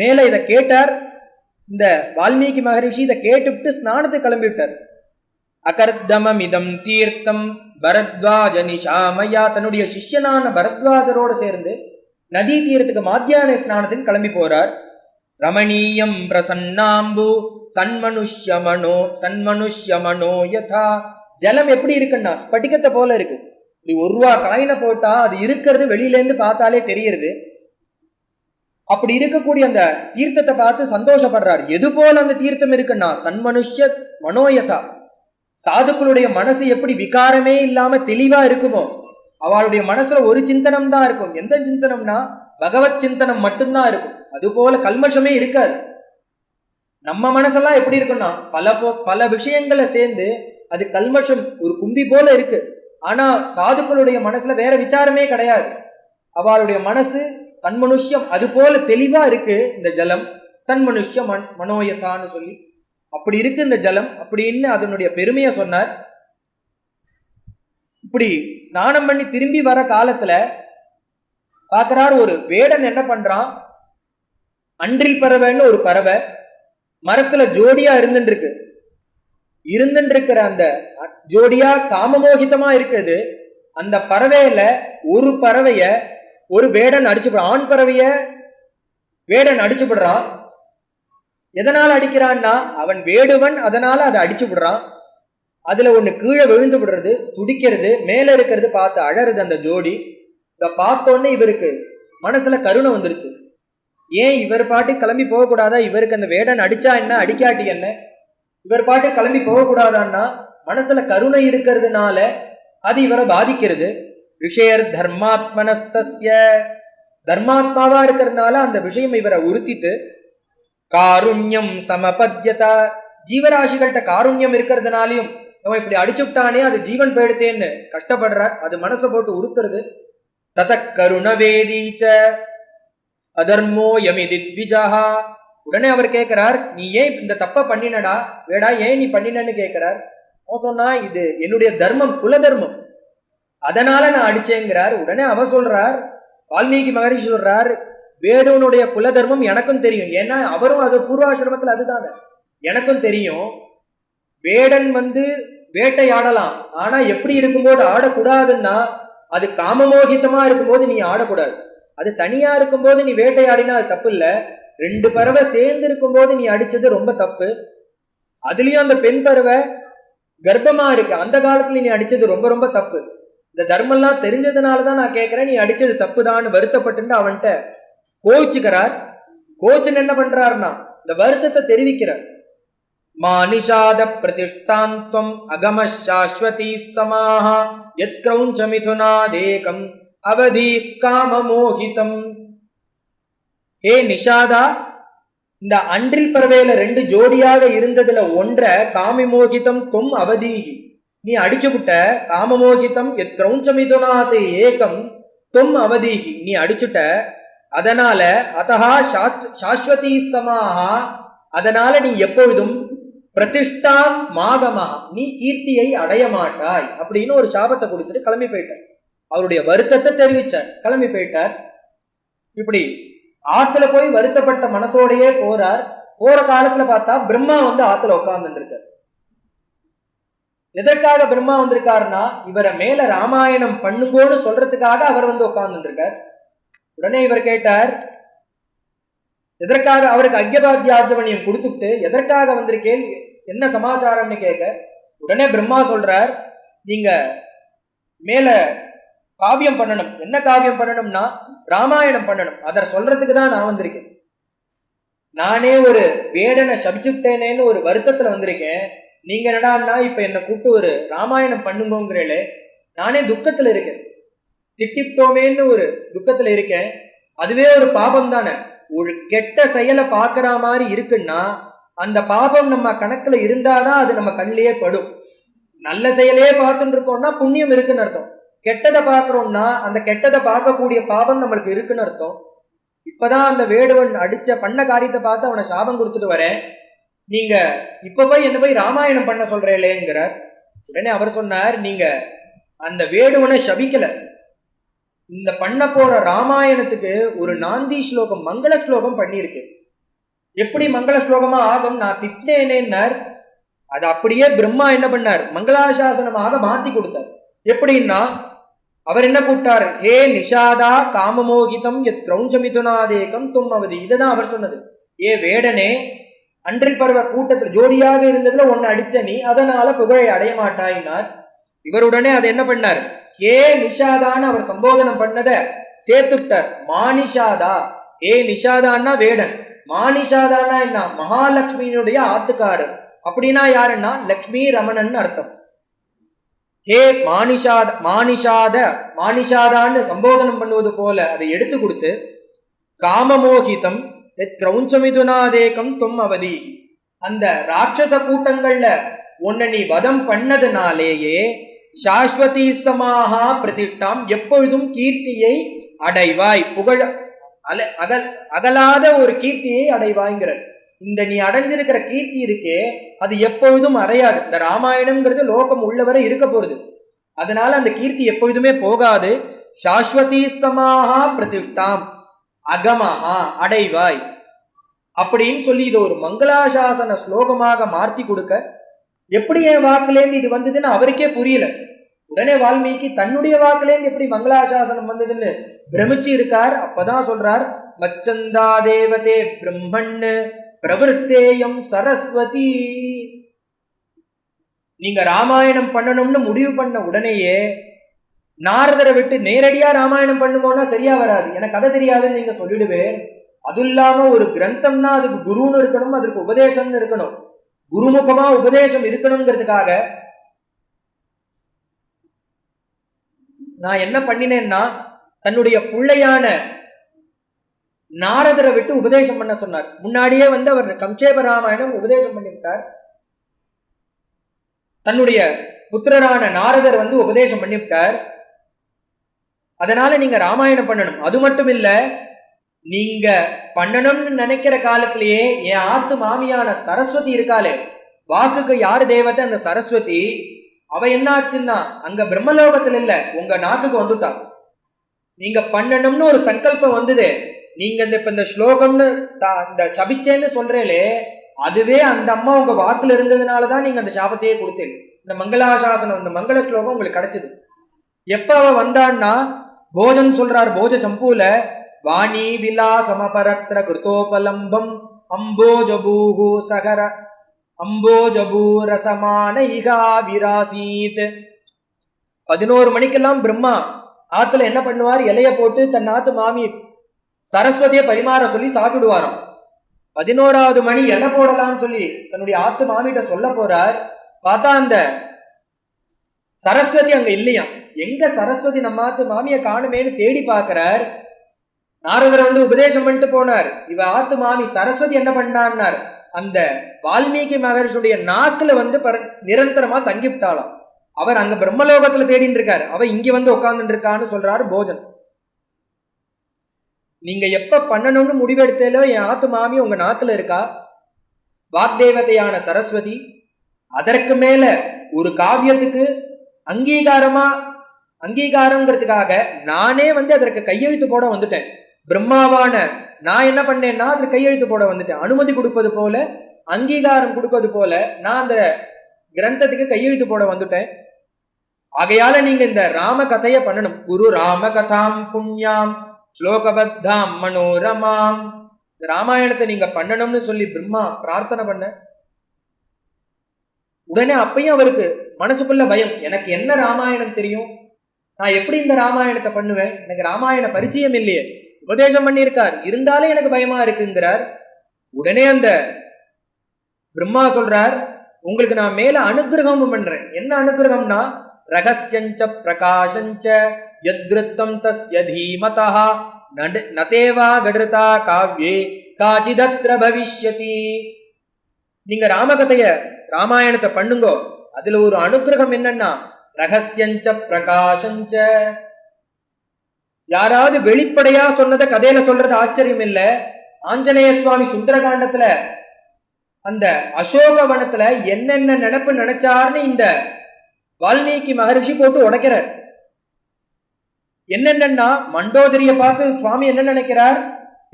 மேலே இதை கேட்டார். இந்த வால்மீகி மகரிஷி இதை கேட்டுவிட்டு ஸ்நானத்துக்கு கிளம்பிவிட்டார். அகர்தமமிதம் தீர்த்தம் பரத்வாஜ நிஷாமயா தன்னுடைய சிஷ்யனான பரத்வாஜரோடு சேர்ந்து நதி தீரத்துக்கு மாத்தியான ஸ்நானத்துக்கு கிளம்பி போறார். ரமணீயம் பிரசன்னாம்பு சன்மனுஷ்யமனோ சன்மனுஷ்யமனோ யதா. ஜலம் எப்படி இருக்குன்னா ஸ்பட்டிகத்தை போல இருக்கு. இப்படி ஒரு ரூபா காயினை போட்டா அது இருக்கிறது வெளியிலேருந்து பார்த்தாலே தெரியுது அப்படி இருக்கக்கூடிய அந்த தீர்த்தத்தை பார்த்து சந்தோஷப்படுறார். எது போல அந்த தீர்த்தம் இருக்குன்னா சன்மனுஷ்ய மனோயதா. சாதுக்களுடைய மனசு எப்படி விகாரமே இல்லாம தெளிவா இருக்குமோ அவளுடைய மனசுல ஒரு சிந்தனம் தான் இருக்கும். எந்த சிந்தனம்னா பகவத் சிந்தனம் மட்டும்தான் இருக்கும். அது போல கல்மஷமே இருக்காது. நம்ம மனசெல்லாம் எப்படி இருக்குன்னா பல போ- பல விஷயங்களை சேர்ந்து அது கல்மஷம் ஒரு கும்பி போல இருக்கு. ஆனா சாதுக்களுடைய மனசுல வேற விசாரமே கிடையாது. அவளுடைய மனசு சன்மனுஷ்யம் அது போல தெளிவா இருக்கு இந்த ஜலம். சன்மனுஷ்ய மன் மனோயத்தான்னு சொல்லி. அப்படி இருக்கு இந்த ஜலம். அப்படின்னு அதனுடைய பெருமையை சொன்னார். இப்படி ஸ்நானம் பண்ணி திரும்பி வர காலத்துல பார்க்கிறார் ஒரு வேடன் என்ன பண்றான்? அன்றில் பறவைன்னு ஒரு பறவை மரத்துல ஜோடியா இருந்துருக்கு இருந்துருக்கிற அந்த ஜோடியா காமமோகிதமா இருக்குது. அந்த பறவையில ஒரு பறவைய ஒரு வேடன் அடிச்சு ஆண் பறவைய வேடன் அடிச்சு விடுறான் எதனால் அடிக்கிறான்னா அவன் வேடுவன் அதனால அதை அடிச்சு விடுறான் அதுல ஒன்று கீழே விழுந்து விடுறது துடிக்கிறது மேலே இருக்கிறது பார்த்து அழறது அந்த ஜோடி. இதை பார்த்தோன்னே இவருக்கு மனசுல கருணை வந்துருச்சு. ஏன் இவர் பாட்டு கிளம்பி போகக்கூடாதா? இவருக்கு அந்த வேடன் அடிச்சா என்ன அடிக்காட்டி என்ன? இவர் பாட்டு கிளம்பி போகக்கூடாதான்னா மனசுல கருணை இருக்கிறதுனால அது இவரை பாதிக்கிறது. விஷயர் தர்மாத்மனஸ்திய தர்மாத்மாவா இருக்கிறதுனால அந்த விஷயம் இவரை உறுத்திட்டு காருண்யம் சமபத்யதா ஜீவராசிகள்கிட்ட காருண்யம் இருக்கிறதுனாலையும் நம்ம இப்படி அடிச்சுட்டானே அது ஜீவன் போயிடுத்தேன்னு கஷ்டப்படுறார். அது மனசை போட்டு உறுத்துறது. தத கருணவேதீச்ச. அதர்மோ யமிதி த்விஜாஹா. உடனே அவர் கேட்கிறார் நீ ஏன் இந்த தப்ப பண்ணினடா? வேடா ஏன் நீ பண்ணினன்னு கேட்கிறார் அவன் சொன்னா இது என்னுடைய தர்மம் குல தர்மம் அதனால நான் அடிச்சேங்கிறார். உடனே அவ சொல்றார் வால்மீகி மகரிஷி சொல்றார் வேடுவனுடைய குல தர்மம் எனக்கும் தெரியும். ஏன்னா அவரும் அது பூர்வாசிரமத்தில் அதுதானே. எனக்கும் தெரியும். வேடன் வந்து வேட்டையாடலாம். ஆனா எப்படி இருக்கும்போது ஆடக்கூடாதுன்னா அது காமமோகிதமா இருக்கும்போது நீ ஆடக்கூடாது. அது தனியா இருக்கும்போது நீ வேட்டையாடினா அது தப்பு இல்லை ரெண்டு பறவை சேர்ந்து இருக்கும்போது நீ அடிச்சது ரொம்ப தப்பு. அதுலயும் அந்த பெண் பறவை கர்ப்பமா இருக்கு. அந்த காலத்துல நீ அடிச்சது ரொம்ப ரொம்ப தப்பு. இந்த தர்மம்லாம் தெரிஞ்சதுனால தான் நான் கேட்குறேன் நீ அடிச்சது தப்புதான்னு வருத்தப்பட்டு அவன்கிட்ட கோவிச்சுக்கிறார். கோச்சன் என்ன பண்றாருன்னா இந்த வருத்தத்தை தெரிவிக்கிறார். மானிஷாத பிரதிஷ்டாந்தம் அகம சாஸ்வதி சமாஹா யத் கிரௌஞ்ச மிதுனாதேகம் அவதி காமமோகிதம். ஹே நிஷாதா இந்த அன்றில் பறவையில ரெண்டு ஜோடியாக இருந்ததுல ஒன்ற காமிமோகிதம் தொம் அவதீகி. நீ அடிச்சு விட்ட காமமோகிதம் எத் ஏகம் தொம் அவதீகி. நீ அடிச்சுட்ட அதனால அதஹா சாத்- சாஸ்வதி சமாஹா. அதனால நீ எப்பொழுதும் பிரதிஷ்டா மாகமாக நீ கீர்த்தியை அடைய மாட்டாய் அப்படின்னு ஒரு சாபத்தை கொடுத்துட்டு கிளம்பி போயிட்டார். அவருடைய வருத்தத்தை தெரிவிச்சார். கிளம்பி போயிட்டார். இப்படி ஆத்துல போய் வருத்தப்பட்ட மனசோடையே போறார். போற காலத்துல பார்த்தா பிரம்மா வந்து ஆத்துல உட்கார்ந்துட்டு இருக்கார். எதற்காக பிரம்மா வந்திருக்காருன்னா இவரை மேல ராமாயணம் பண்ணுங்கோன்னு சொல்றதுக்காக அவர் வந்து உட்கார்ந்துருக்கார். உடனே இவர் கேட்டார் எதற்காக அவருக்கு அக்யபாத்தியாஜமணியம் கொடுத்துட்டு எதற்காக வந்திருக்கேன்? என்ன சமாச்சாரம்னு கேட்க உடனே பிரம்மா சொல்றார் நீங்க மேல காவியம் பண்ணணும். என்ன காவியம் பண்ணணும்னா ராமாயணம் பண்ணணும். அதை சொல்றதுக்கு தான் நான் வந்திருக்கேன். நானே ஒரு வேடனை சபிச்சுட்டேனேன்னு ஒரு வருத்தத்துல வந்திருக்கேன். நீங்க என்னடான்னா இப்ப என்னை கூப்பிட்டு ஒரு ராமாயணம் பண்ணுங்கோங்கிறேளே நானே துக்கத்துல இருக்கேன். திட்டிப்போமேன்னு ஒரு துக்கத்துல இருக்கேன். அதுவே ஒரு பாபம் தானே. ஒரு கெட்ட செயலை பார்க்குற மாதிரி இருக்குன்னா அந்த பாபம் நம்ம கணக்கில் இருந்தாதான் அது நம்ம கண்ணிலேயே படும். நல்ல செயலையே பார்த்துட்டு இருக்கோம்னா புண்ணியம் இருக்குன்னு அர்த்தம். கெட்டதை பார்க்குறோம்னா அந்த கெட்டதை பார்க்கக்கூடிய பாபம் நம்மளுக்கு இருக்குன்னு அர்த்தம். இப்போதான் அந்த வேடுவன் அடித்த பண்ண காரியத்தை பார்த்து அவனை சாபம் கொடுத்துட்டு வரேன். நீங்க இப்ப போய் என்ன போய் ராமாயணம் பண்ண சொல்றீங்களேங்கிறார் உடனே அவர் சொன்னார் நீங்க அந்த வேடுவனை சபிக்கல. இந்த பண்ண போற ராமாயணத்துக்கு ஒரு நாந்தி ஸ்லோகம் மங்கள ஸ்லோகம் பண்ணியிருக்கு. எப்படி மங்கள ஸ்லோகமா ஆகும்? நான் திட்டேனேன்னார். அது அப்படியே பிரம்மா என்ன பண்ணார்? மங்களாசாசனமாக மாத்தி கொடுத்தார். எப்படின்னா அவர் என்ன கூப்பிட்டார்? ஹே நிஷாதா காமமோகிதம் எத் கிரௌஞ்சமிதுனாதேகம் தும்மவதி. இதுதான் அவர் சொன்னது. ஏ வேடனே அன்றில் பருவ கூட்டத்தில் ஜோடியாக இருந்ததுல ஒன்னு அடிச்ச நீ அதனால புகழை அடைய மாட்டாயினார் இவருடனே அதை என்ன பண்ணார்? ஹே நிஷாதான்னு அவர் சம்போதனம் பண்ணத சேர்த்துட்டார் மானிஷாதா. ஏ நிஷாதான்னா வேடன். மானிஷாதான்னா என்ன? மகாலட்சுமியினுடைய ஆத்துக்காரர். அப்படின்னா யாருன்னா? லக்ஷ்மி ரமணன் அர்த்தம். ஹே மானிஷாத மானிஷாத மானிஷாதான்னு சம்போதனம் பண்ணுவது போல அதை எடுத்து கொடுத்து காமமோகிதம் கிரௌஞ்சமிதுனாதேகம் தொம் அவதி அந்த ராட்சச கூட்டங்கள்ல உன்னை நீ வதம் பண்ணதுனாலேயே சாஸ்வதி சமாகா பிரதிஷ்டாம் எப்பொழுதும் கீர்த்தியை அடைவாய். புகழ் அல அகல் அகலாத ஒரு கீர்த்தியை அடைவாய்ங்கிற இந்த நீ அடைஞ்சிருக்கிற கீர்த்தி இருக்கே அது எப்பொழுதும் அடையாது. இந்த ராமாயணம்ங்கிறது லோகம் உள்ளவரை இருக்க போறது. அதனால அந்த கீர்த்தி எப்பொழுதுமே போகாது. சாஸ்வதி சமாகா பிரதிஷ்டாம். அகமஹா அடைவாய். அப்படின்னு சொல்லி இதை ஒரு மங்களாசாசன ஸ்லோகமாக மாற்றி கொடுக்க எப்படி என் வாக்குலேருந்து இது வந்ததுன்னு அவருக்கே புரியல. உடனே வால்மீகி தன்னுடைய வாக்குலேருந்து எப்படி மங்களாசாசனம் வந்ததுன்னு பிரமிச்சு இருக்கார். அப்பதான் சொல்றார் மச்சந்தா தேவதே பிரம்மண்ணு பிரவருத்தேயம் சரஸ்வதி. நீங்க ராமாயணம் பண்ணணும்னு முடிவு பண்ண உடனேயே நாரதரை விட்டு நேரடியா ராமாயணம் பண்ணுங்கன்னா சரியா வராது. எனக்கு கதை தெரியாதுன்னு நீங்க சொல்லிடுவேன் அது இல்லாம ஒரு கிரந்தம்னா அதுக்கு குருன்னு இருக்கணும் அதற்கு உபதேசம்னு இருக்கணும். குருமுகமா உபதேசம் இருக்கணுங்கிறதுக்காக நான் என்ன பண்ணினேன்னா தன்னுடைய பிள்ளையான நாரதரை விட்டு உபதேசம் பண்ண சொன்னார். முன்னாடியே வந்து அவர் கம்சேப ராமாயணம் உபதேசம் பண்ணிவிட்டார். தன்னுடைய புத்திரரான நாரதர் வந்து உபதேசம் பண்ணிவிட்டார். அதனால நீங்க ராமாயணம் பண்ணணும். அது மட்டும் இல்ல நீங்க பண்ணணும்னு நினைக்கிற காலத்திலேயே என் ஆத்து மாமியான சரஸ்வதி இருக்காளே. வாக்குக்கு யார் தேவத்தை? அந்த சரஸ்வதி. அவ என்ன ஆச்சுன்னா அங்க பிரம்மலோகத்துல இல்ல உங்க நாக்குக்கு வந்துட்டா. நீங்க பண்ணணும்னு ஒரு சங்கல்பம் வந்தது. நீங்க இந்த இப்ப இந்த ஸ்லோகம்னு தா- இந்த சபிச்சேன்னு சொல்றேலே அதுவே அந்த அம்மா உங்க வாக்குல இருந்ததுனாலதான் நீங்க அந்த சாபத்தையே கொடுத்தீங்க. இந்த மங்களாசாசனம் இந்த மங்கள ஸ்லோகம் உங்களுக்கு கிடைச்சது. எப்ப அவ வந்தான்னா போஜன் சொல்றார் போஜ சம்பூல வாணி விலா சமபரத்ர கிருத்தோபலம்பம் அம்போஜபூகு சகர அம்போஜபூரசமான இகா விராசீத். பதினோரு மணிக்கெல்லாம் பிரம்மா ஆத்துல என்ன பண்ணுவார்? இலைய போட்டு தன் ஆத்து மாமி சரஸ்வதியை பரிமாற சொல்லி சாப்பிடுவாராம். பதினோராவது மணி இலை போடலாம்னு சொல்லி தன்னுடைய ஆத்து மாமிகிட்ட சொல்ல போறார். பார்த்தா அந்த சரஸ்வதி அங்க இல்லையாம் எங்க சரஸ்வதி நம்ம ஆத்து மாமியை காணுமேன்னு தேடி பார்க்கிறார். நாரதர் வந்து உபதேசம் பண்ணிட்டு போனார். இவ ஆத்து மாமி சரஸ்வதி என்ன பண்ணான்னார் அந்த வால்மீகி மகர்ஷியுடைய நாக்குல வந்து பர- நிரந்தரமா தங்கிவிட்டாளாம். அவர் அங்க பிரம்மலோகத்துல தேடிட்டு இருக்காரு. அவ இங்க வந்து உட்கார்ந்துட்டு இருக்கான்னு சொல்றாரு போஜன். நீங்க எப்ப பண்ணணும்னு முடிவெடுத்தேலோ என் ஆத்து மாமி உங்க நாக்குல இருக்கா? வாக்தேவதையான சரஸ்வதி அதற்கு மேல ஒரு காவியத்துக்கு அங்கீகாரமா அங்கீகாரங்கிறதுக்காக நானே வந்து அதற்கு கையெழுத்து போட வந்துட்டேன். பிரம்மாவான நான் என்ன பண்ணேன்னா அதற்கு கையெழுத்து போட வந்துட்டேன். அனுமதி கொடுப்பது போல அங்கீகாரம் கொடுப்பது போல நான் அந்த கிரந்தத்துக்கு கையெழுத்து போட வந்துட்டேன். ஆகையால நீங்க இந்த ராம கதையை பண்ணணும். குரு ராம கதாம் புண்ணியாம் ஸ்லோகபத்தாம் மனோரமாம். இந்த ராமாயணத்தை நீங்க பண்ணணும்னு சொல்லி பிரம்மா பிரார்த்தனை பண்ண உடனே அப்பையும் அவருக்கு மனசுக்குள்ள பயம் எனக்கு என்ன ராமாயணம் தெரியும்? நான் எப்படி இந்த ராமாயணத்தை பண்ணுவேன்? எனக்கு ராமாயண பரிச்சயம் இல்லையே. உபதேசம் பண்ணியிருக்கார். இருந்தாலும் எனக்கு பயமா இருக்குங்கிறார். உடனே அந்த பிரம்மா சொல்றார் உங்களுக்கு நான் மேல அனுகிரகம் பண்றேன். என்ன அனுகிரகம்னா ரகசியஞ்ச பிரகாசஞ்ச யத்ருத்தம் தஸ்ய தீமதா நடு நதேவா கடுதா காவ்யே காச்சிதத்ர பவிஷ்யதி. நீங்க ராமகதைய ராமாயணத்தை பண்ணுங்கோ அதுல ஒரு அனுகிரகம் என்னன்னா ரகசியஞ்ச பிரகாசஞ்ச. யாராவது வெளிப்படையா சொன்னதை கதையில சொல்றது ஆச்சரியம் இல்ல. ஆஞ்சநேய சுவாமி சுந்தரகாண்டத்துல அந்த அசோக வனத்துல என்னென்ன நினப்பு நினைச்சார்னு இந்த வால்மீகி மகரிஷி போட்டு உடைக்கிறார். என்னென்னன்னா மண்டோதரிய பார்த்து சுவாமி என்ன நினைக்கிறார்?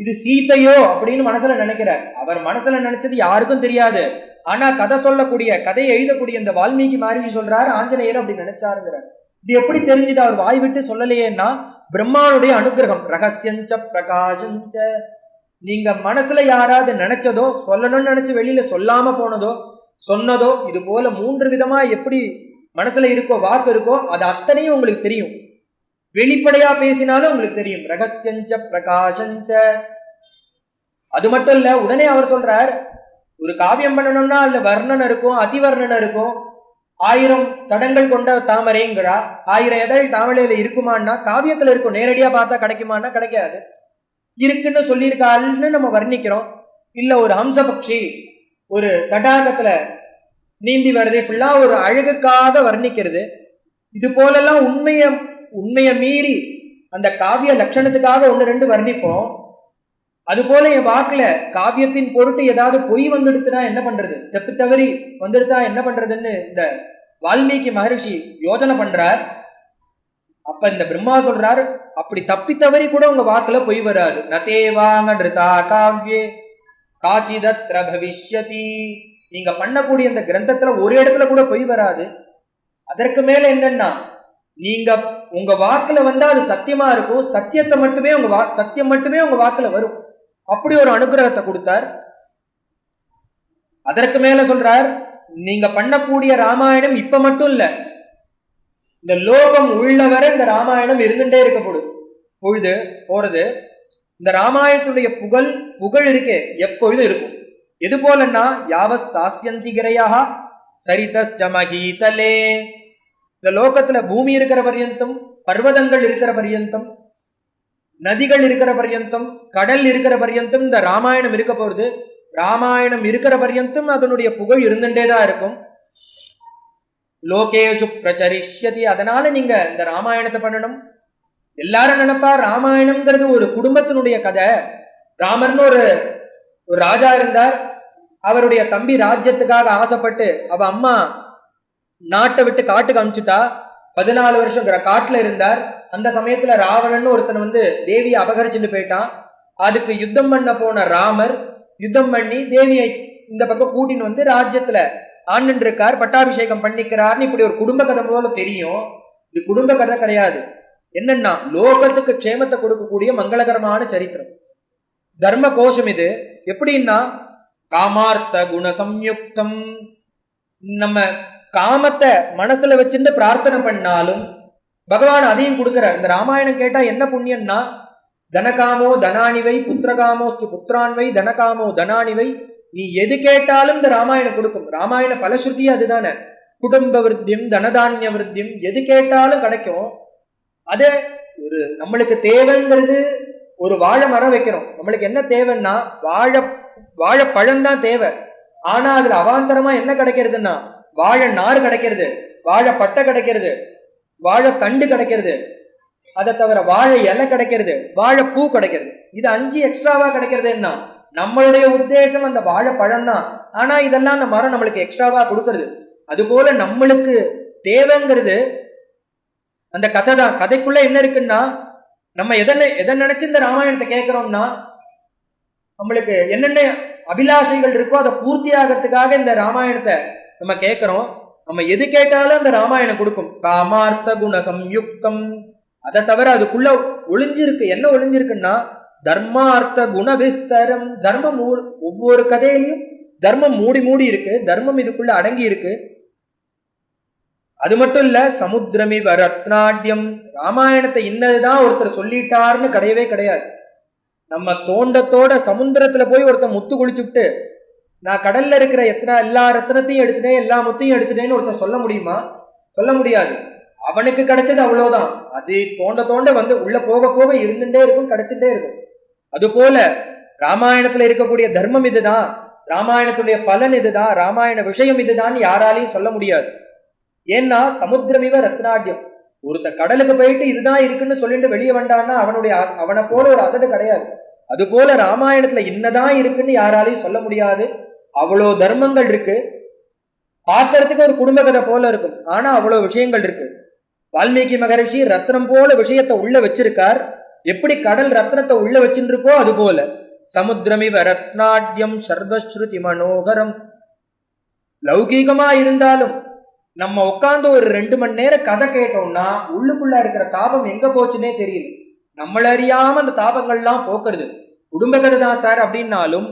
இது சீத்தையோ அப்படின்னு மனசுல நினைக்கிறார். அவர் மனசுல நினைச்சது யாருக்கும் தெரியாது. ஆனா கதை சொல்லக்கூடிய கதையை எழுதக்கூடிய இந்த வால்மீகி மகரிஷி சொல்றாரு ஆஞ்சநேயர் அப்படி நினைச்சாருங்கிறார். இது எப்படி தெரிஞ்சது? அவர் வாய் விட்டு சொல்லலையேன்னா பிரம்மானுடைய அனுகிரகம் ரகசியஞ்ச பிரகாசஞ்ச. நீங்க மனசுல யாராவது நினைச்சதோ சொல்லணும்னு நினைச்சு வெளியில சொல்லாம போனதோ சொன்னதோ இது போல மூன்று விதமா எப்படி மனசுல இருக்கோ வாக்கு இருக்கோ அது அத்தனையும் உங்களுக்கு தெரியும். வெளிப்படையா பேசினாலும் உங்களுக்கு தெரியும். ரகசியஞ்ச பிரகாசஞ்ச. அது மட்டும் இல்ல உடனே அவர் சொல்றார் ஒரு காவியம் பண்ணணும்னா அதுல வர்ணனை இருக்கும் அதிவர்ணனை இருக்கும். ஆயிரம் தடங்கள் கொண்ட தாமரைங்கிறா. ஆயிரம் எதழ் தாமரையில இருக்குமான்னா காவியத்துல இருக்கும். நேரடியா பார்த்தா கிடைக்குமான்னா கிடைக்காது. இருக்குன்னு சொல்லியிருக்காள்னு நம்ம வர்ணிக்கிறோம். இல்ல ஒரு ஹம்சபக்ஷி ஒரு தடாகத்துல நீந்தி வருது. இப்படிலாம் ஒரு அழகுக்காக வர்ணிக்கிறது. இது போலெல்லாம் உண்மையை உண்மையை மீறி அந்த காவிய லட்சணத்துக்காக ஒன்று ரெண்டு வர்ணிப்போம். அதுபோல என் வாக்குல காவியத்தின் பொருட்டு ஏதாவது பொய் வந்துடுத்துனா என்ன பண்றது? தப்பு தவறி வந்துடுத்தா என்ன பண்றதுன்னு இந்த வால்மீகி மகரிஷி யோஜனை பண்றார். அப்ப இந்த பிரம்மா சொல்றார் அப்படி தப்பி தவறி கூட உங்க வாக்குல பொய் வராது. நதேவாங்கன்றதா காவ்யே காச்சிதத்ர பவிஷ்யதி. நீங்க பண்ணக்கூடிய இந்த கிரந்தத்துல ஒரு இடத்துல கூட பொய் வராது. அதற்கு மேல என்னன்னா நீங்க உங்க வாக்குல வந்தா அது சத்தியமா இருக்கும். சத்தியத்தை மட்டுமே உங்க வா சத்தியம் மட்டுமே உங்க வாக்குல வரும். அப்படி ஒரு அனுகிரகத்தை கொடுத்தார். அதற்கு மேல சொல்றார் நீங்க பண்ணக்கூடிய ராமாயணம் இப்ப மட்டும் இல்ல. இந்த லோகம் உள்ளவரை இந்த ராமாயணம் இருந்துட்டே இருக்கப்படும் பொழுது போறது. இந்த ராமாயணத்துடைய புகழ் புகழ் இருக்கே எப்பொழுதும் இருக்கும். எது போலன்னா யாவஸ்தாசியந்திகிரையா சரிதமஹீதலே இந்த லோகத்துல பூமி இருக்கிற பர்யந்தம் பர்வதங்கள் இருக்கிற பர்யந்தம் நதிகள் இருக்கிற பர்யந்தம் கடல் இருக்கிற பர்யந்தம் இந்த ராமாயணம் இருக்க போகிறது ராமாயணம் இருக்கிற பர்யந்தம் அதனுடைய புகழ் இருந்துட்டே தான் இருக்கும். லோகேஷு பிரச்சரிஷ்யதி. அதனால நீங்க இந்த ராமாயணத்தை பண்ணணும். எல்லாரும் நினைப்பா ராமாயணம்ங்கிறது ஒரு குடும்பத்தினுடைய கதை. ராமர்னு ஒரு ஒரு ராஜா இருந்தார். அவருடைய தம்பி ராஜ்யத்துக்காக ஆசைப்பட்டு அவ அம்மா நாட்டை விட்டு காட்டுக்கு அனுப்பிச்சுட்டா பதினாலு வருஷம் காட்டில் காட்டுல இருந்தார். அந்த சமயத்துல ராவணன் ஒருத்தன் வந்து தேவியை அபகரிச்சுட்டு போயிட்டான். அதுக்கு யுத்தம் பண்ண போன ராமர் யுத்தம் பண்ணி தேவியை இந்த பக்கம் கூட்டின்னு வந்து ராஜ்யத்துல ஆண்டுன்னு இருக்கார் பட்டாபிஷேகம் பண்ணிக்கிறார்னு இப்படி ஒரு குடும்ப கதை போல தெரியும். இது குடும்ப கதை கிடையாது. என்னன்னா லோகத்துக்கு க்ஷேமத்தை கொடுக்கக்கூடிய மங்களகரமான சரித்திரம். தர்ம கோஷம் இது. எப்படின்னா காமார்த்த குண சம்யுக்தம். நம்ம காமத்தை மனசுல வச்சிருந்து பிரார்த்தனை பண்ணாலும் பகவான் அதையும் கொடுக்குறார் இந்த ராமாயணம் கேட்டா என்ன புண்ணியம்னா தனகாமோ தனானிவை புத்திரகாமோஸ்து புத்திரான்வை தனகாமோ தனானிவை நீ எது கேட்டாலும் இந்த ராமாயணம் கொடுக்கும். ராமாயண பலஸ்ருதி அதுதானே. குடும்ப விருத்தியும் தனதானிய விருத்தியும் எது கேட்டாலும் கிடைக்கும். அதே ஒரு நம்மளுக்கு தேவைங்கிறது ஒரு வாழை மரம் வைக்கிறோம். நம்மளுக்கு என்ன தேவைன்னா வாழை வாழைப்பழம் தான் தேவை. ஆனா அதுல அவாந்தரமா என்ன கிடைக்கிறதுன்னா வாழை நார் கிடைக்கிறது வாழை பட்டை கிடைக்கிறது வாழை தண்டு கிடைக்கிறது. அதை தவிர வாழை இலை கிடைக்கிறது வாழை பூ கிடைக்கிறது. இது அஞ்சு எக்ஸ்ட்ராவா கிடைக்கிறது என்ன? நம்மளுடைய உத்தேசம் அந்த வாழைப்பழம் தான். ஆனா இதெல்லாம் அந்த மரம் நம்மளுக்கு எக்ஸ்ட்ராவா கொடுக்கறது. அதுபோல நம்மளுக்கு தேவைங்கிறது அந்த கதை தான். கதைக்குள்ள என்ன இருக்குன்னா நம்ம எதை எதை நினைச்சு இந்த ராமாயணத்தை கேட்கிறோம்னா நம்மளுக்கு என்னென்ன அபிலாஷைகள் இருக்கோ அதை பூர்த்தி ஆகிறதுக்காக இந்த ராமாயணத்தை நம்ம கேட்குறோம் நம்ம எது கேட்டாலும் அந்த ராமாயணம் கொடுக்கும். காமார்த்த குண சம்யுக்தம். அதை தவிர அதுக்குள்ள ஒளிஞ்சிருக்கு. என்ன ஒளிஞ்சிருக்குன்னா தர்மார்த்த குண விஸ்தரம். தர்மம் மூ- ஒவ்வொரு கதையிலையும் தர்மம் மூடி மூடி இருக்கு. தர்மம் இதுக்குள்ள அடங்கி இருக்கு. அது மட்டும் இல்ல சமுத்திரமி ரத்னாட்யம். ராமாயணத்தை இன்னதுதான் ஒருத்தர் சொல்லிட்டாருன்னு கிடையவே கிடையாது. நம்ம தோண்டத்தோட சமுத்திரத்துல போய் ஒருத்தர் முத்து குளிச்சுட்டு நான் கடல்ல இருக்கிற எத்தனை எல்லா ரத்னத்தையும் எடுத்துட்டேன் எல்லா முத்தையும் எடுத்துட்டேன்னு ஒருத்தன் சொல்ல முடியுமா? சொல்ல முடியாது. அவனுக்கு கிடைச்சது அவ்வளோதான் அது தோண்ட தோண்ட வந்து உள்ள போக போக இருந்துட்டே இருக்கும் கிடைச்சிட்டே இருக்கும். அதுபோல ராமாயணத்துல இருக்கக்கூடிய தர்மம் இதுதான். ராமாயணத்துடைய பலன் இதுதான். ராமாயண விஷயம் இதுதான் யாராலையும் சொல்ல முடியாது. ஏன்னா சமுத்திரமிவ ரத்னாட்யம். ஒருத்த கடலுக்கு போயிட்டு இதுதான் இருக்குன்னு சொல்லிட்டு வெளியே வந்தான்னா அவனுடைய அவனை போல ஒரு அசடு கிடையாது. அதுபோல ராமாயணத்துல என்னதான் இருக்குன்னு யாராலையும் சொல்ல முடியாது. அவ்வளோ தர்மங்கள் இருக்கு. பார்க்கறதுக்கு ஒரு குடும்ப கதை போல இருக்கும். ஆனா அவ்வளோ விஷயங்கள் இருக்கு. வால்மீகி மகரிஷி ரத்னம் போல விஷயத்தை உள்ள வச்சிருக்கார். எப்படி கடல் ரத்னத்தை உள்ள வச்சுருக்கோ இருக்கோ அது போல. சமுத்திரமிவ ரத்னாட்யம் சர்வஸ்ருதி மனோகரம். லௌகீகமா இருந்தாலும் நம்ம உட்காந்து ஒரு ரெண்டு மணி நேரம் கதை கேட்டோம்னா உள்ளுக்குள்ள இருக்கிற தாபம் எங்க போச்சுன்னே தெரியல. நம்மள அறியாம அந்த தாபங்கள்லாம் போக்குறது. குடும்ப கதை தான் சார் அப்படின்னாலும்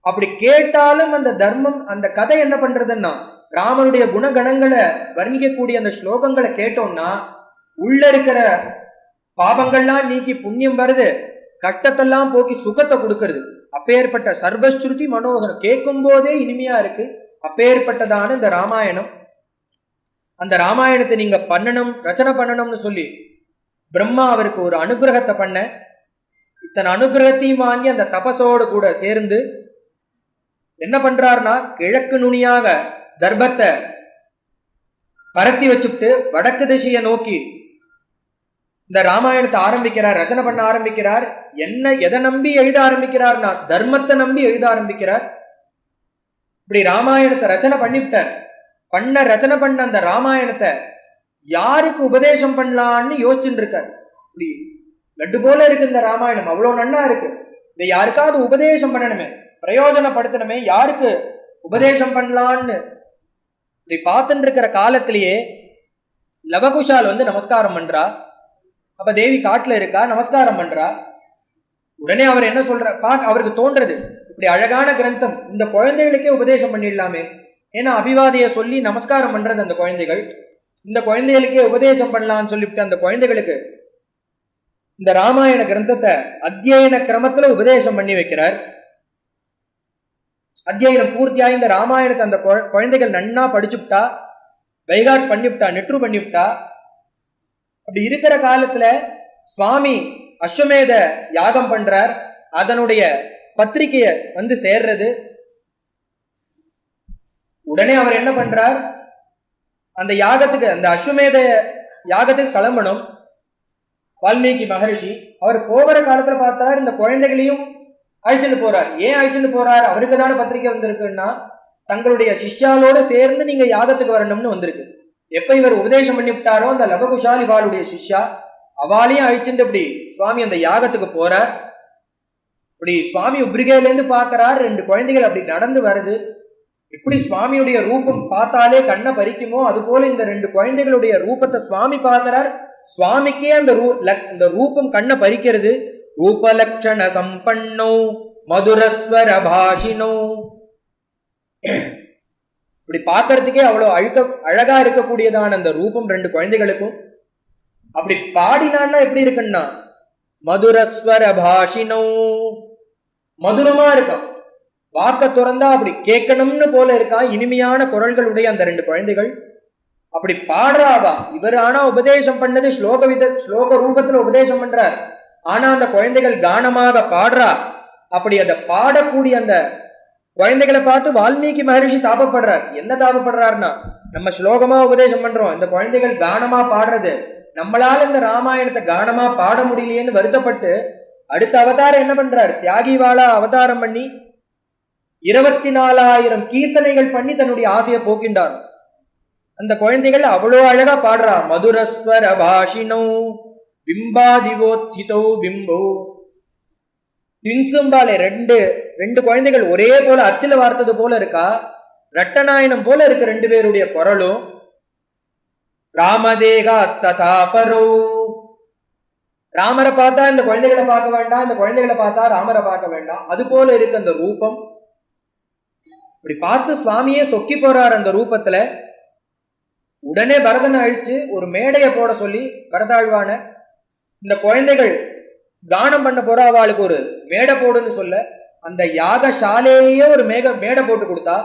அப்படி கேட்டாலும் அந்த தர்மம் அந்த கதை என்ன பண்றதுன்னா ராமனுடைய குணகணங்களை வர்ணிக்கக்கூடிய அந்த ஸ்லோகங்களை கேட்டோம்னா உள்ள இருக்கிற பாபங்கள்லாம் நீக்கி புண்ணியம் வருது கட்டத்தெல்லாம் போக்கி சுகத்தை கொடுக்கறது. அப்பேற்பட்ட சர்வஸ்ருதி மனோகரம். கேட்கும் போதே இனிமையா இருக்கு. அப்பேற்பட்டதான இந்த ராமாயணம். அந்த ராமாயணத்தை நீங்க பண்ணணும் ரச்சனை பண்ணணும்னு சொல்லி பிரம்மா அவருக்கு ஒரு அனுகிரகத்தை பண்ண இத்தனை அனுகிரகத்தையும் வாங்கி அந்த தபசோடு கூட சேர்ந்து என்ன பண்றாருன்னா கிழக்கு நுனியாக தர்பத்தை பரத்தி வச்சுட்டு வடக்கு திசையை நோக்கி இந்த ராமாயணத்தை ஆரம்பிக்கிறார் ரச்சனை பண்ண ஆரம்பிக்கிறார். என்ன எதை நம்பி எழுத ஆரம்பிக்கிறார்னா தர்மத்தை நம்பி எழுத ஆரம்பிக்கிறார். இப்படி ராமாயணத்தை ரச்சனை பண்ணிவிட்டார். பண்ண ரச்சனை பண்ண அந்த ராமாயணத்தை யாருக்கு உபதேசம் பண்ணலான்னு யோசிச்சுட்டு இருக்கார் இப்படி லட்டு போல இருக்கு இந்த ராமாயணம் அவ்வளோ நன்னா இருக்கு. இதை யாருக்காவது உபதேசம் பண்ணணுமே. பிரயோஜனப்படுத்தணுமே யாருக்கு உபதேசம் பண்ணலான்னு இப்படி பார்த்துட்டு இருக்கிற காலத்திலேயே லவகுஷால் வந்து நமஸ்காரம் பண்றா. அப்ப தேவி காட்டுல இருக்கா? நமஸ்காரம் பண்றா. உடனே அவர் என்ன சொல்ற பார்க்க அவருக்கு தோன்றது. இப்படி அழகான கிரந்தம். இந்த குழந்தைகளுக்கே உபதேசம் பண்ணிடலாமே. ஏன்னா அபிவாதைய சொல்லி நமஸ்காரம் பண்றது அந்த குழந்தைகள். இந்த குழந்தைகளுக்கே உபதேசம் பண்ணலாம்னு சொல்லிவிட்டு அந்த குழந்தைகளுக்கு இந்த ராமாயண கிரந்தத்தை அத்தியன கிரமத்துல உபதேசம் பண்ணி வைக்கிறார். அத்தியாயம் பூர்த்தியாக இந்த ராமாயணத்தை அந்த குழந்தைகள் நன்னா படிச்சுவிட்டா வைகார் பண்ணிவிட்டா நெற்று பண்ணிவிட்டா அப்படி இருக்கிற காலத்துல சுவாமி அஸ்வமேத யாகம் பண்றார் அதனுடைய பத்திரிகைய வந்து சேர்றது. உடனே அவர் என்ன பண்றார்? அந்த யாகத்துக்கு அந்த அஸ்வமேத யாகத்துக்கு கிளம்பணும். வால்மீகி மகரிஷி அவர் போகிற காலத்துல பார்த்தார் இந்த குழந்தைகளையும் அழைச்சிட்டு போறார். ஏன் அழைச்சிட்டு போறார்? அவருக்கு தானே பத்திரிக்கை வந்திருக்குன்னா தங்களுடைய சிஷ்யாலோட சேர்ந்து நீங்க யாகத்துக்கு வரணும்னு வந்திருக்கு. எப்ப இவர் உபதேசம் பண்ணி விட்டாரோ அந்த லபகுஷால் இவாளுடைய சிஷ்யா அவாலையும் அழிச்சுட்டு இப்படி சுவாமி அந்த யாகத்துக்கு போறார். இப்படி சுவாமி உப்ரிகையிலேருந்து பார்க்கறாரு. ரெண்டு குழந்தைகள் அப்படி நடந்து வருது. எப்படி சுவாமியுடைய ரூபம் பார்த்தாலே கண்ணை பறிக்குமோ? அது போல இந்த ரெண்டு குழந்தைகளுடைய ரூபத்தை சுவாமி பார்க்கிறார். சுவாமிக்கே அந்த ரூ இந்த ரூபம் கண்ணை பறிக்கிறது. ரூபலக்ஷண சம்பன்னோ மதுரஸ்வர பாஷினோ இப்படி பார்க்கறதுக்கே அவ்வளோ அழுக்க அழகா இருக்கக்கூடியதான அந்த ரூபம் ரெண்டு குழந்தைகளுக்கும். அப்படி பாடினான்னா எப்படி இருக்குன்னா மதுரஸ்வர பாஷினோ மதுரமா இருக்கும் வாக்க துறந்தா அப்படி கேட்கணும்னு போல இருக்கா இனிமையான குரல்களுடைய அந்த ரெண்டு குழந்தைகள். அப்படி பாடுறாவா இவர் ஆனா உபதேசம் பண்ணது ஸ்லோக வித ஸ்லோக ரூபத்துல உபதேசம் பண்றார். ஆனா அந்த குழந்தைகள் கானமாக பாடுறா? அப்படி அதை பாடக்கூடிய அந்த குழந்தைகளை பார்த்து வால்மீகி மகரிஷி தாபப்படுறார். என்ன தாபப்படுறாருன்னா நம்ம ஸ்லோகமா உபதேசம் பண்றோம் இந்த குழந்தைகள் கானமா பாடுறது. நம்மளால இந்த ராமாயணத்தை கானமா பாட முடியலையேன்னு வருத்தப்பட்டு அடுத்த அவதாரம் என்ன பண்றாரு? தியாகிவாலா அவதாரம் பண்ணி இருபத்தி நாலாயிரம் கீர்த்தனைகள் பண்ணி தன்னுடைய ஆசையை போக்கின்றார். அந்த குழந்தைகள் அவ்வளோ அழகா பாடுறா. மதுரஸ்வர பாஷினோ பிம்பாதிவோத்திதோ பிம்போ. தின்சும்பாலே ரெண்டு ரெண்டு குழந்தைகள் ஒரே போல அச்சில வார்த்தது போல இருக்கா? ரட்டநாயனம் போல இருக்கு ரெண்டு பேருடைய குரலும். ராமதேகா ததாபரோ. ராமரை பார்த்தா இந்த குழந்தைகளை பார்க்க வேண்டாம் இந்த குழந்தைகளை பார்த்தா ராமரை பார்க்க வேண்டாம். அது போல இருக்கு அந்த ரூபம். இப்படி பார்த்து சுவாமியே சொக்கி போறார் அந்த ரூபத்துல. உடனே பரதனை அழிச்சு ஒரு மேடையை போட சொல்லி பரதாழ்வான இந்த குழந்தைகள் தானம் பண்ண போற அவளுக்கு ஒரு மேடை போடுன்னு சொல்ல அந்த யாக சாலையிலேயே ஒரு மேக மேடை போட்டு கொடுத்தா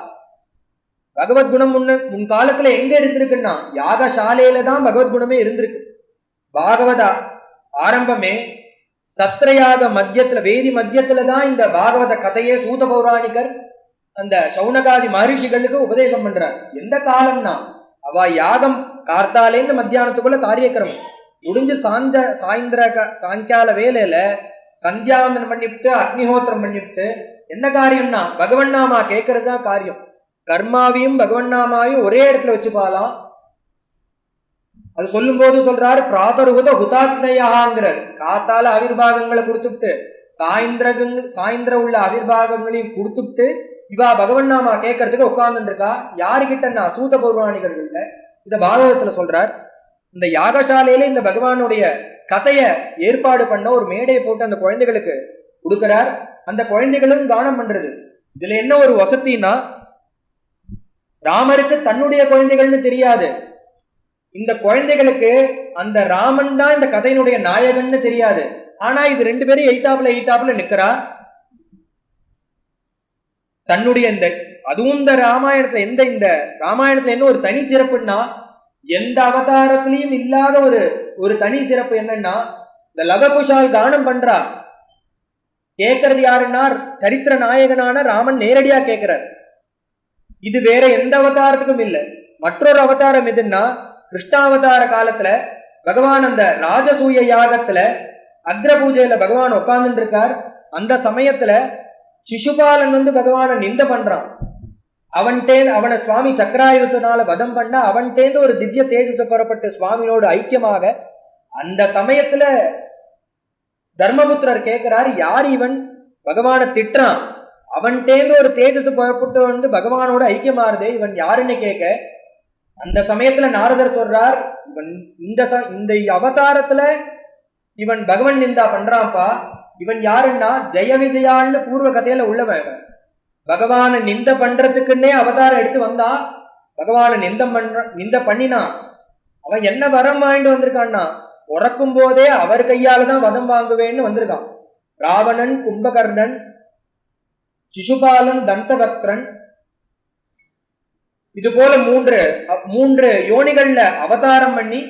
பகவத்குணம் முன்ன முன் காலத்துல எங்க இருந்திருக்குன்னா யாக சாலையில தான் பகவத்குணமே இருந்திருக்கு. பாகவதா ஆரம்பமே சத்ரயாக மத்தியத்துல வேதி மத்தியத்துல தான் இந்த பாகவத கதையே சூத பௌராணிகர் அந்த சௌனகாதி மகரிஷிகளுக்கு உபதேசம் பண்றார். எந்த காலம்னா அவ யாகம் கார்த்தாலேந்து மத்தியானத்துக்குள்ள காரியக்கிரமம். முடிஞ்சு சாந்த சாயந்தர சாயங்கால வேலையில சந்தியாவந்தனம் பண்ணிவிட்டு அக்னிஹோத்திரம் பண்ணிவிட்டு என்ன காரியம்னா பகவன் நாமா கேட்கறது தான் காரியம். கர்மாவையும் பகவன் நாமாவையும் ஒரே இடத்துல வச்சுப்பாலாம் அது சொல்லும் போது சொல்றாரு பிராதருகுத ஹுதாத்னயாங்கிறார். காத்தால அவிர்வாகங்களை கொடுத்துட்டு சாயந்திரகங் சாயந்திரம் உள்ள அவிர்வாகங்களையும் கொடுத்துட்டு இவா பகவன் நாமா கேட்கறதுக்கு உட்கார்ந்துட்டு இருக்கா. சூத்த சூத இல்லை இந்த பாகவத்துல சொல்றார். இந்த யாகசாலையில இந்த பகவானுடைய கதைய ஏற்பாடு பண்ண ஒரு மேடையை போட்டு அந்த குழந்தைகளுக்கு கொடுக்கிறார். அந்த குழந்தைகளும் கவனம் பண்றது. இதுல என்ன ஒரு வசத்தின்னா ராமருக்கு தன்னுடைய குழந்தைகள்னு தெரியாது. இந்த குழந்தைகளுக்கு அந்த ராமன் தான் இந்த கதையினுடைய நாயகன்னு தெரியாது. ஆனா இது ரெண்டு பேரும் எய்தாப்புல எய்தாப்புல நிக்கிறா. தன்னுடைய இந்த அதுவும் இந்த ராமாயணத்துல எந்த இந்த ராமாயணத்துல என்ன ஒரு தனி சிறப்புன்னா எந்த அவதாரத்திலையும் இல்லாத ஒரு ஒரு தனி சிறப்பு என்னன்னா இந்த லவகுஷால் தானம் பண்றா. கேட்கறது யாருன்னா சரித்திர நாயகனான ராமன் நேரடியா கேட்கிறார் இது வேற எந்த அவதாரத்துக்கும் இல்லை. மற்றொரு அவதாரம் எதுன்னா கிருஷ்ணாவதார காலத்துல பகவான் அந்த ராஜசூய யாகத்துல அக்ர பூஜையில பகவான் உட்கார்ந்துட்டு இருக்கார் அந்த சமயத்துல சிசுபாலன் வந்து பகவானை நிந்த பண்றான். அவன்டே அவனை சுவாமி சக்கராயுதத்தினால வதம் பண்ண அவன்டேந்து ஒரு திவ்ய தேஜஸ் புறப்பட்டு சுவாமியோடு ஐக்கியமாக அந்த சமயத்துல தர்மபுத்திரர் கேட்கிறார் யார் இவன்? பகவானை திட்டுறான். அவன்டேந்து ஒரு தேஜஸ் புறப்பட்டு வந்து பகவானோட ஐக்கியமாறுதே இவன் யாருன்னு கேட்க அந்த சமயத்துல நாரதர் சொல்றார் இவன் இந்த ச- இந்த அவதாரத்துல இவன் பகவன் நிந்தா பண்றான்ப்பா. இவன் யாருன்னா ஜெய விஜயான்னு பூர்வ கதையில உள்ளவன் இவன். பகவானை நிந்த பண்றதுக்குன்னே அவதாரம் எடுத்து வந்தான் பகவானை நிந்தம் பண்ற நிந்த பண்ணினான் அவன் என்ன வரம் வாங்கிட்டு வந்திருக்கான்னா உறக்கும் போதே அவர் கையால தான் வதம் வாங்குவேன்னு வந்திருக்கான். ராவணன் கும்பகர்ணன் சிசுபாலன் தந்தவக்ரன் இது போல மூன்று மூன்று யோனிகள்ல அவதாரம் பண்ணி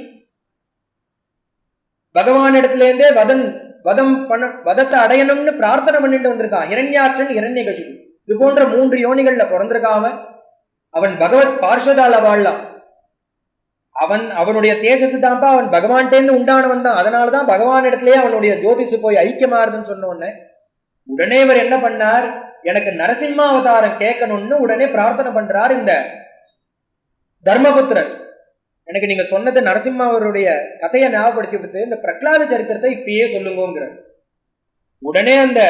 பகவான் இடத்துல இருந்தே வதன் வதம் பண்ண வதத்தை அடையணும்னு பிரார்த்தனை பண்ணிட்டு வந்திருக்கான். இரண்யாற்றன் இரண்யகசிபு. இது போன்ற மூன்று யோனிகள்ல பிறந்திருக்காம அவன். பகவத் பார்ஷதால வாழலாம். அவன் அவனுடைய தேஜத்து தான்ப்பா அவன் பகவான்கிட்டேருந்து உண்டானவன் தான். அதனாலதான் பகவான் இடத்துலயே அவனுடைய ஜோதிஷு போய் ஐக்கியமாறுதுன்னு சொன்ன உடனே உடனே இவர் என்ன பண்ணார்? எனக்கு நரசிம்ம அவதாரம் கேட்கணும்னு உடனே பிரார்த்தனை பண்றார் இந்த தர்மபுத்திரர். எனக்கு நீங்க சொன்னது நரசிம்ம அவருடைய கதையை ஞாபகப்படுத்தி விட்டு இந்த பிரகலாத சரித்திரத்தை இப்பயே சொல்லுங்கிறார் உடனே அந்த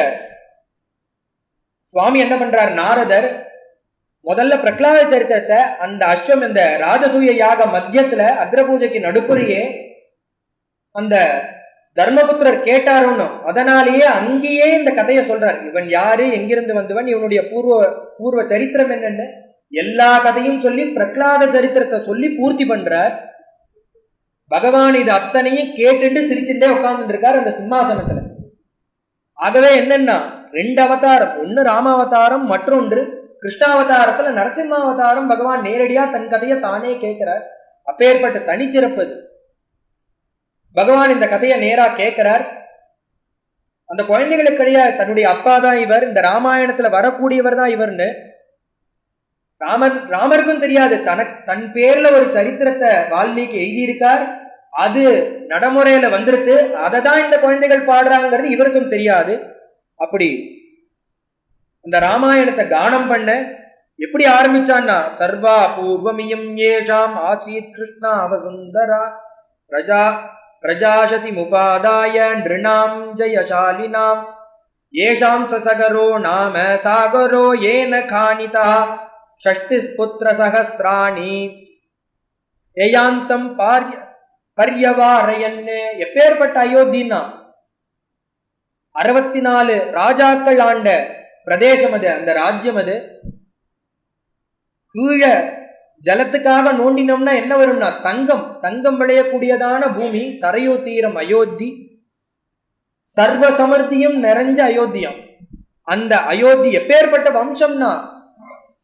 சுவாமி என்ன பண்றார்? நாரதர் முதல்ல பிரகலாத சரித்திரத்தை அந்த அஸ்வம் இந்த ராஜசூய யாக மத்தியத்துல அக்ரபூஜைக்கு நடுப்புறையே அந்த தர்மபுத்திரர் கேட்டாருன்னு அதனாலேயே அங்கேயே இந்த கதையை சொல்றார். இவன் யாரு? எங்கிருந்து வந்தவன்? இவனுடைய பூர்வ பூர்வ சரித்திரம் என்னன்னு எல்லா கதையும் சொல்லி பிரகலாத சரித்திரத்தை சொல்லி பூர்த்தி பண்றார். பகவான் இது அத்தனையும் கேட்டுட்டு சிரிச்சுட்டே உட்கார்ந்துட்டு இருக்கார் அந்த சிம்மாசனத்துல. ஆகவே என்னன்னா ரெண்டு அவதாரம் ஒன்று ராமாவதாரம் மற்றொன்று கிருஷ்ணாவதாரத்துல நரசிம்மாவதாரம். பகவான் நேரடியா தன் கதையை தானே கேட்கிறார். அப்பேற்பட்ட தனிச்சிறப்பு அது. பகவான் இந்த கதையை நேரா கேட்கிறார். அந்த குழந்தைகளுக்கு கிடையாது தன்னுடைய அப்பா தான் இவர். இந்த ராமாயணத்துல வரக்கூடியவர் தான் இவர்னு. ராமர் ராமருக்கும் தெரியாது. தனக்கு தன் பேர்ல ஒரு சரித்திரத்தை வால்மீகி எழுதியிருக்கார். அது நடைமுறையில வந்துருத்து அதை தான் இந்த குழந்தைகள் பாடுறாங்கிறது இவருக்கும் தெரியாது. அப்படி அந்த ராமாயணத்தை கானம் பண்ண எப்படி ஆரம்பிச்சான்னா சர்வா பூர்வமியம் ஏஷாம் ஆசீத் கிருஷ்ணா அவசுந்தரா பிரஜா பிரஜாசதி முபாதாய நிருணாம் ஜயசாலினாம் ஏஷாம் சசகரோ நாம சாகரோ ஏன காணிதா ஷஷ்டிஸ்புத்திர சகசிராணி ஏயாந்தம் பார்ய பர்யவாரயன்னு எப்பேற்பட்ட அயோத்தின்னா அறுபத்தி நாலு ராஜாக்கள் ஆண்ட பிரதேசம் அது அந்த ராஜ்யம் அது. கீழே ஜலத்துக்காக நோண்டினோம்னா என்ன வரும்னா தங்கம். தங்கம் விளையக்கூடியதான பூமி சரையோ தீரம் அயோத்தி. சர்வ சமர்த்தியும் நிறைஞ்ச அயோத்தியம். அந்த அயோத்தி எப்பேற்பட்ட வம்சம்னா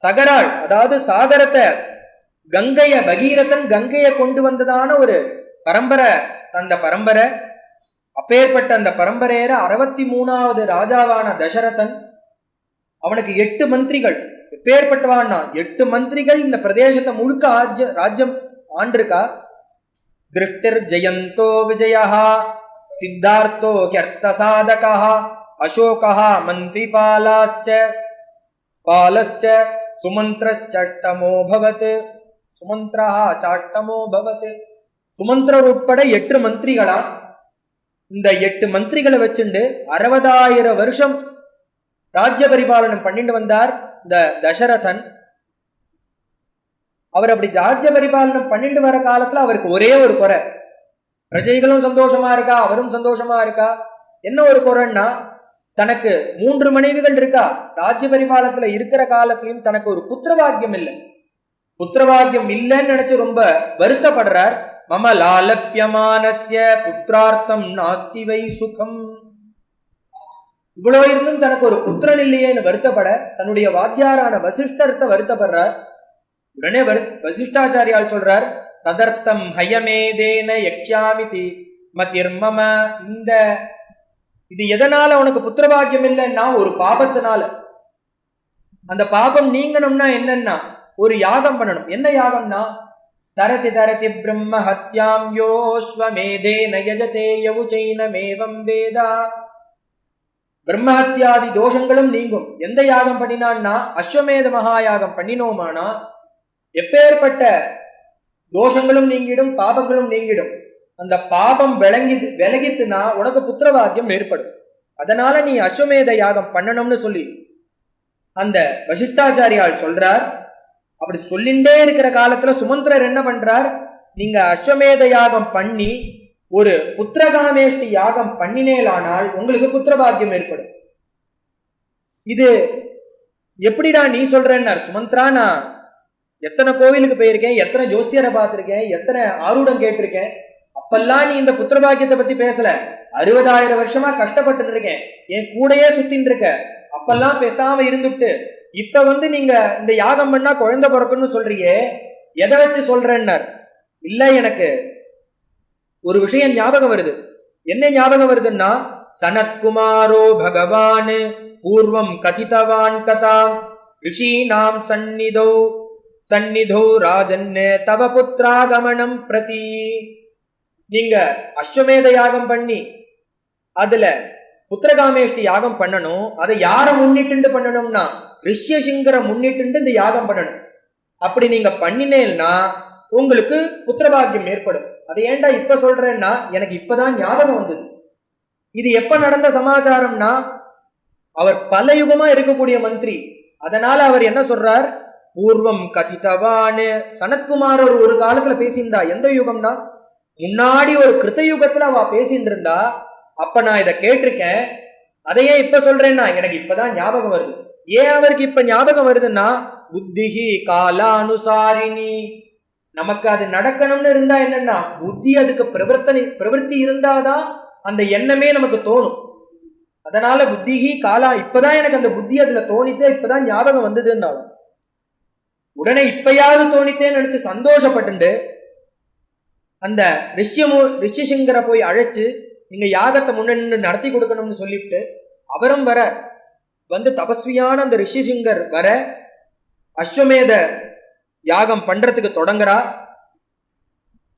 சகராள் அதாவது சாகரத்தை கங்கைய பகீரதன் கங்கையை கொண்டு வந்ததான ஒரு பரம்பரை அந்த பரம்பரை. அப்பேற்பட்ட அந்த பரம்பரையர அறுபத்தி மூணாவது ராஜாவான தசரதன் அவனுக்கு எட்டு மந்திரிகள். எப்பேற்பட்டவான்னா எட்டு மந்திரிகள் இந்த பிரதேசத்தை முழுக்க ஆஜ்ய ராஜ்யம் ஆண்டிருக்கா? திருஷ்டிர் ஜெயந்தோ விஜயா சித்தார்த்தோ ஹியர்த்த சாதகா அசோகா மந்திரிபாலாச்ச பாலश्च சுமந்திரஷ்டமோ பவத் சுமந்திரா சாஷ்டமோ பவத். சுமந்திரர் உட்பட எட்டு மந்திரிகளா? இந்த எட்டு மந்திரிகளை வச்சுண்டு அறுபதாயிரம் வருஷம் ராஜ்ய பரிபாலனம் பண்ணிட்டு வந்தார் இந்த தசரதன். அவர் அப்படி ராஜ்ய பரிபாலனம் பண்ணிட்டு வர காலத்துல அவருக்கு ஒரே ஒரு குறை. பிரஜைகளும் சந்தோஷமா இருக்கா? அவரும் சந்தோஷமா இருக்கா? என்ன ஒரு குறைன்னா தனக்கு மூன்று மனைவிகள் இருக்கா? ராஜ்ய பரிபாலத்துல இருக்கிற காலத்திலையும் தனக்கு ஒரு புத்திரபாக்கியம் இல்லை. புத்திரபாக்கியம் இல்லைன்னு நினைச்சு ரொம்ப வருத்தப்படுறார். மம லாலப்பியமானஸ்ய புத்திரார்த்தம் நாஸ்தி வை சுகம் இவ்வளவு இருந்தும் தனக்கு ஒரு புத்திரன் இல்லையேன்னு வருத்தப்பட தன்னுடைய வாத்தியாரான வசிஷ்டர்த்த வருத்தப்படுறார். உடனே வரு வசிஷ்டாச்சாரியால் சொல்றார் ததர்த்தம் ஹயமேதேன யக்ஷாமிதி மதிர்மம இந்த இது எதனால உனக்கு புத்திரபாகியம் இல்லைன்னா ஒரு பாபத்தினால. அந்த பாபம் நீங்கணும்னா என்னன்னா ஒரு யாகம் பண்ணணும். என்ன யாகம்னா தரதி தரதி பிரம்ம ஹத்யாம் யோஸ்வமேதே நயஜதே யவுச்சைனமேவம் வேதா. பிரம்மஹத்தியாதி தோஷங்களும் நீங்கும். எந்த யாகம் பண்ணினான்னா அஸ்வமேத மகாயாகம் பண்ணினோமானா எப்பேற்பட்ட தோஷங்களும் நீங்கிடும் பாபங்களும் நீங்கிடும். அந்த பாபம் விளங்கி விலகித்துனா உனக்கு புத்திரவாக்கியம் ஏற்படும். அதனால நீ அஸ்வமேத யாகம் பண்ணணும்னு சொல்லி அந்த வசிஷ்டாச்சாரியால் சொல்றார் அப்படி சொல்லிண்டே இருக்கிற காலத்துல சுமந்திரர் என்ன பண்றார்? நீங்க அஸ்வமேத யாகம் பண்ணி ஒரு புத்திரகாமேஷ்டி யாகம் பண்ணினேலானால் உங்களுக்கு புத்திரபாக்கியம் ஏற்படும். இது எப்படிடா நீ சொல்றேன்னார். சுமந்திரா நான் எத்தனை கோவிலுக்கு போயிருக்கேன் எத்தனை ஜோசியரை பார்த்துருக்கேன் எத்தனை ஆரூடம் கேட்டிருக்கேன் அப்பெல்லாம் நீ இந்த புத்திரபாக்கியத்தை பத்தி பேசல. அறுபதாயிரம் வருஷமா கஷ்டப்பட்டு இருக்கேன். என் கூடயே சுத்தின்னு இருக்க. அப்பெல்லாம் பேசாம இருந்துட்டு இப்ப வந்து நீங்க இந்த யாகம் பண்ணா குழந்தை பிறக்குன்னு சொல்றியே எதை வச்சு சொல்றேன்னார்? இல்ல எனக்கு. ஒரு விஷயம் ஞாபகம் வருது. என்ன ஞாபகம் வருதுன்னா சனத்குமாரோ பகவான் பூர்வம் கதிதவான் கதாம் ரிஷீனாம் சந்நிதோ சந்நிதோ ராஜன் தவ புத்திராகமனம் பிரதி. நீங்க அஸ்வமேத யாகம் பண்ணி அதுல புத்திரகாமேஷ்டி யாகம் பண்ணணும் அதை யாரை முன்னிட்டு பண்ணணும்னா ரிஷ்யசிங்கரை முன்னிட்டு இந்த யாகம் பண்ணணும். அப்படி நீங்க பண்ணினேன்னா உங்களுக்கு புத்திரபாகியம் ஏற்படும். அதை ஏன்டா இப்ப சொல்றேன்னா எனக்கு இப்பதான் ஞாபகம் வந்தது. இது எப்ப நடந்த சமாச்சாரம்னா அவர் பல யுகமா இருக்கக்கூடிய மந்திரி. அதனால அவர் என்ன சொல்றார்? பூர்வம் கதிதவான்னு சனத்குமார் ஒரு காலத்துல பேசியிருந்தா எந்த யுகம்னா? முன்னாடி ஒரு கிருத்த யுகத்துல அவ பேசிட்டு இருந்தா அப்ப நான் இதை கேட்டிருக்கேன். அதையே இப்ப சொல்றேன்னா எனக்கு இப்பதான் ஞாபகம் வருது. ஏன் அவருக்கு இப்ப ஞாபகம் வருதுன்னா புத்திஹி காலானுசாரிணி. நமக்கு அது நடக்கணும்னு இருந்தா என்னன்னா புத்தி அதுக்கு பிரவர்த்தனை பிரவருத்தி இருந்தாதான் அந்த எண்ணமே நமக்கு தோணும். அதனால புத்திஹி காலா இப்பதான் எனக்கு அந்த புத்தி அதுல தோணித்தே இப்பதான் ஞாபகம் வந்ததுன்னாலும். உடனே இப்பயாவது தோணித்தேன்னு நினைச்சு சந்தோஷப்பட்டு அந்த ரிஷ்யமு ரிஷிசிங்கரை போய் அழைச்சு நீங்க யாகத்தை முன்னின்று நடத்தி கொடுக்கணும்னு சொல்லிவிட்டு அவரும் வர வந்து தபஸ்வியான அந்த ரிஷிசிங்கர் வர அஸ்வமேத யாகம் பண்றதுக்கு தொடங்குறா.